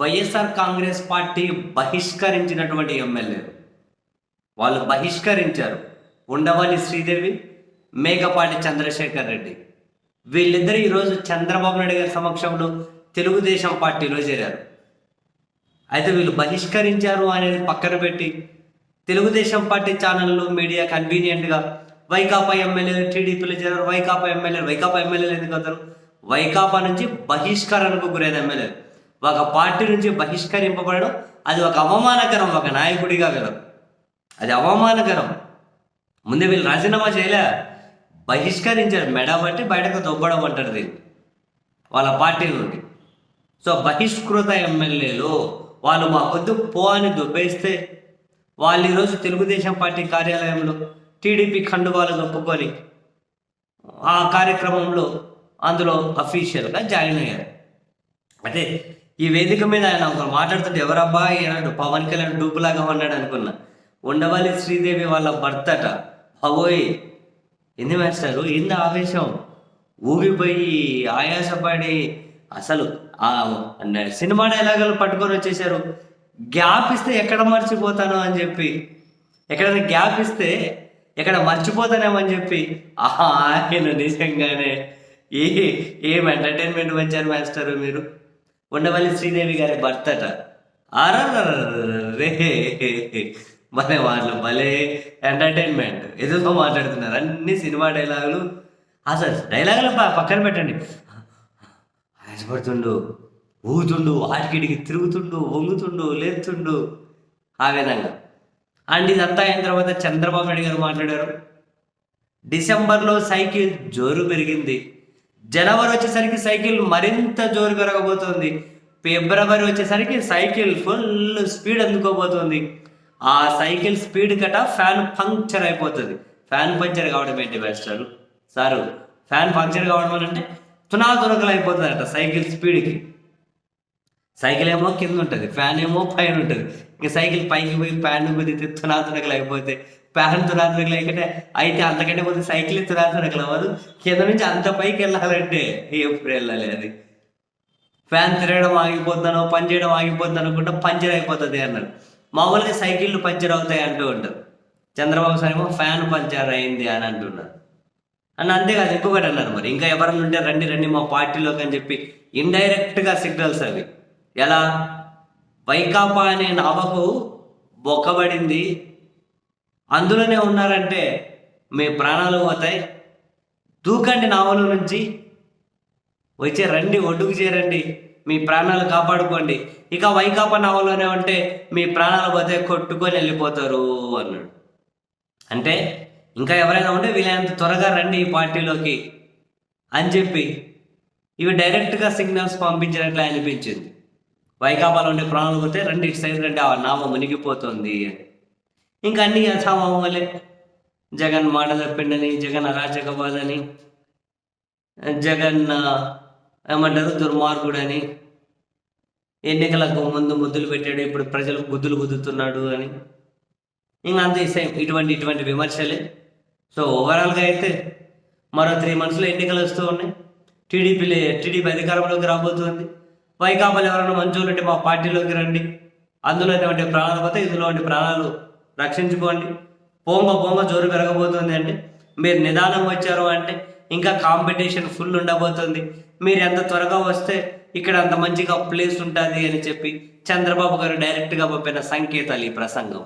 YSR Congress party బహిష్కరించినటువంటి ఎమ్మెల్యేలు వాళ్ళు బహిష్కరించారు. ఉండవల్లి శ్రీదేవి మేకపాటి చంద్రశేఖర్ రెడ్డి. వీళ్ళిద్దరూ ఈరోజు చంద్రబాబు నాయుడు గారి సమక్షంలో తెలుగుదేశం పార్టీలో చేరారు. అయితే వీళ్ళు బహిష్కరించారు అనేది పక్కన పెట్టి తెలుగుదేశం పార్టీ ఛానళ్ళు మీడియా కన్వీనియంట్గా వైకాపా ఎమ్మెల్యేలు టీడీపీలో చేరారు. వైకాపా ఎమ్మెల్యేలు వైకాపా ఎమ్మెల్యేలు ఎందుకు అవుతారు? వైకాపా నుంచి బహిష్కరణకు గురైన ఎమ్మెల్యేలు. ఒక పార్టీ నుంచి బహిష్కరింపబడడం అది ఒక అవమానకరం ఒక నాయకుడిగా వీళ్ళకు అది అవమానకరం. ముందే వీళ్ళు రాజీనామా చేయలే. బహిష్కరించారు. మెడ బట్టి బయటకు దొబ్బడం అంటారు దీన్ని. వాళ్ళ పార్టీ నుండి. సో బహిష్కృత ఎమ్మెల్యేలు వాళ్ళు మా కొద్దు పో అని దుబ్బేస్తే వాళ్ళు ఈరోజు తెలుగుదేశం పార్టీ కార్యాలయంలో టీడీపీ ఖండువాలు ఒప్పుకొని ఆ కార్యక్రమంలో అందులో అఫీషియల్గా జాయిన్ అయ్యారు. అంటే ఈ వేదిక మీద ఆయన ఒకరు మాట్లాడుతుంటే ఎవరబ్బా అన్నాడు పవన్ కళ్యాణ్ డూపులాగా ఉన్నాడు అనుకున్నా. ఉండవల్లి శ్రీదేవి వాళ్ళ భర్తట అవోయ్ ఎందు వేస్తారు ఎందు ఆవేశం? ఊగిపోయి ఆయాసపడి అసలు ఆ సినిమా డైలాగులు పట్టుకొని వచ్చేసారు గ్యాప్ ఇస్తే ఎక్కడ మర్చిపోతాను అని చెప్పి. ఎక్కడైనా గ్యాప్ ఇస్తే ఎక్కడ మర్చిపోతానేమని చెప్పి. ఆహా ఆయన నిజంగానే. ఏ ఏం ఎంటర్టైన్మెంట్ వచ్చారు మాస్టర్ మీరు? ఉండవల్లి శ్రీదేవి గారి భర్తట. రే మన వాళ్ళు భలే ఎంటర్టైన్మెంట్ ఎదురుతో మాట్లాడుతున్నారు. అన్ని సినిమా డైలాగులు. అసలు డైలాగులు ప- పక్కన పెట్టండి. ఆశపడుతుండు ఊగుతుండు ఆటికిడికి తిరుగుతుండు వంగుతుండు లేస్తుండు ఆ విధంగా. అండ్ ఇదంతా అయిన తర్వాత చంద్రబాబు నాయుడు గారు మాట్లాడారు. డిసెంబర్లో సైకిల్ జోరు పెరిగింది. జనవరి వచ్చేసరికి సైకిల్ మరింత జోరు పెరగబోతోంది. ఫిబ్రవరి వచ్చేసరికి సైకిల్ ఫుల్ స్పీడ్ అందుకోబోతోంది. ఆ సైకిల్ స్పీడ్ కట ఫ్యాన్ పంక్చర్ అయిపోతుంది. ఫ్యాన్ పంక్చర్ కావడం ఏంటి మాస్టర్ సారు ఫ్యాన్ పంక్చర్ కావడం వల్ల అంటే తునా తునకలు అయిపోతుందట సైకిల్ స్పీడ్కి. సైకిల్ ఏమో కింద ఉంటుంది ఫ్యాన్ ఏమో పైన ఉంటుంది. ఇంకా సైకిల్ పైకి పోయి ఫ్యాన్ కుదిరితే తునాతునకలు అయిపోతే ఫ్యాన్ తునాతునకలు అయితే అయితే అంతకంటే ముందు సైకిల్ తునాతునకలు అవ్వదు. కింద నుంచి అంత పైకి వెళ్ళాలంటే ఎప్పుడు వెళ్ళాలి అది ఫ్యాన్ తిరగడం ఆగిపోతున్నాను పని చేయడం ఆగిపోతుంది అనుకుంటే పంచర్ అయిపోతుంది అన్నారు మామూలుగా సైకిళ్ళు పంచర్ అవుతాయి అంటూ ఉంటారు. చంద్రబాబు సార్ ఏమో ఫ్యాన్ పంచర్ అయింది అని అంటున్నారు. అని అంతేకాదు ఇంకొకటి అన్నారు మరి. ఇంకా ఎవరన్నా ఉంటే రండి రండి మా పార్టీలోకి అని చెప్పి ఇండైరెక్ట్గా సిగ్నల్స్ అవి. ఎలా? వైకాపా అనే నావకు బొక్కబడింది అందులోనే ఉన్నారంటే మీ ప్రాణాలు పోతాయి. దూకండి నావల నుంచి. వచ్చే రండి ఒడ్డుకు చేరండి. మీ ప్రాణాలు కాపాడుకోండి. ఇక వైకాపా నావలోనే ఉంటే మీ ప్రాణాలు పోతే కొట్టుకొని వెళ్ళిపోతారు అన్నాడు. అంటే ఇంకా ఎవరైనా ఉంటే వీలైనంత త్వరగా రండి ఈ పార్టీలోకి అని చెప్పి ఇవి డైరెక్ట్గా సిగ్నల్స్ పంపించినట్లు అనిపించింది. వైకాపాలో ఉండే ప్రాణాలు పోతే రండి ఇటు సైడ్ రండి ఆ నామ మునిగిపోతుంది అని. ఇంకా అన్ని యథామామూలే జగన్ మాట తప్పిండని జగన్ అరాచకవాదని జగన్ ఏమంటారు దుర్మార్గుడని ఎన్నికలకు ముందు ముద్దులు పెట్టాడు ఇప్పుడు ప్రజలకు బుద్ధులు గుద్దుతున్నాడు అని. ఇంకా అంతే సేమ్ ఇటువంటి ఇటువంటి విమర్శలే. సో ఓవరాల్గా అయితే మరో త్రీ మంత్స్లో ఎన్నికలు వస్తూ ఉన్నాయి. టీడీపీలే టీడీపీ అధికారంలోకి రాబోతుంది. వైకాపాలు ఎవరైనా మంచోళ్ళు ఉంటే మా పార్టీలోకి రండి. అందులో ఎటువంటి ప్రాణాలు పోతే ఇందులో ఉండే ప్రాణాలు రక్షించుకోండి. పోంగ పోంగ జోరు పెరగబోతుంది అంటే మీరు నిదానం వచ్చారు అంటే ఇంకా కాంపిటీషన్ ఫుల్ ఉండబోతుంది. మీరు ఎంత త్వరగా వస్తే ఇక్కడ అంత మంచిగా ప్లేస్ ఉంటుంది అని చెప్పి చంద్రబాబు గారు డైరెక్ట్గా పంపిన సంకేతాలు ఈ ప్రసంగం.